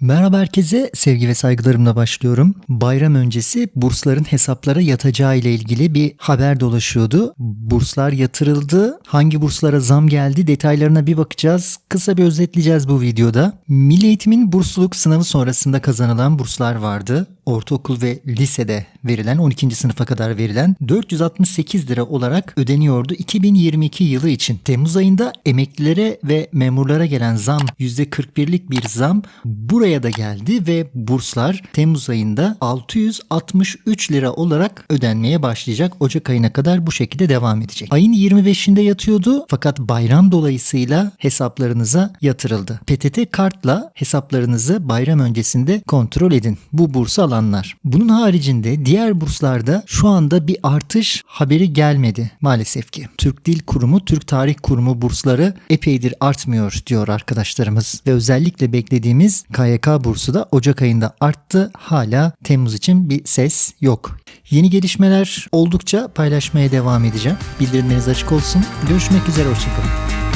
Merhaba herkese, sevgi ve saygılarımla başlıyorum. Bayram öncesi bursların hesaplara yatacağı ile ilgili bir haber dolaşıyordu. Burslar yatırıldı. Hangi burslara zam geldi detaylarına bir bakacağız. Kısa bir özetleyeceğiz bu videoda. Milli Eğitim'in bursluluk sınavı sonrasında kazanılan burslar vardı. Ortaokul ve lisede verilen 12. sınıfa kadar verilen 468 lira olarak ödeniyordu 2022 yılı için. Temmuz ayında emeklilere ve memurlara gelen zam %41'lik bir zam buraya da geldi ve burslar Temmuz ayında 663 lira olarak ödenmeye başlayacak. Ocak ayına kadar bu şekilde devam edecek. Ayın 25'inde yatıyordu fakat bayram dolayısıyla hesaplarınıza yatırıldı. PTT kartla hesaplarınızı bayram öncesinde kontrol edin. Bu bursu alanlar. Bunun haricinde diğer burslarda şu anda bir artış haberi gelmedi maalesef ki. Türk Dil Kurumu, Türk Tarih Kurumu bursları epeydir artmıyor diyor arkadaşlarımız. Ve özellikle beklediğimiz KYK bursu da Ocak ayında arttı. Hala Temmuz için bir ses yok. Yeni gelişmeler oldukça paylaşmaya devam edeceğim. Bildirimleriniz açık olsun. Görüşmek üzere, hoşçakalın.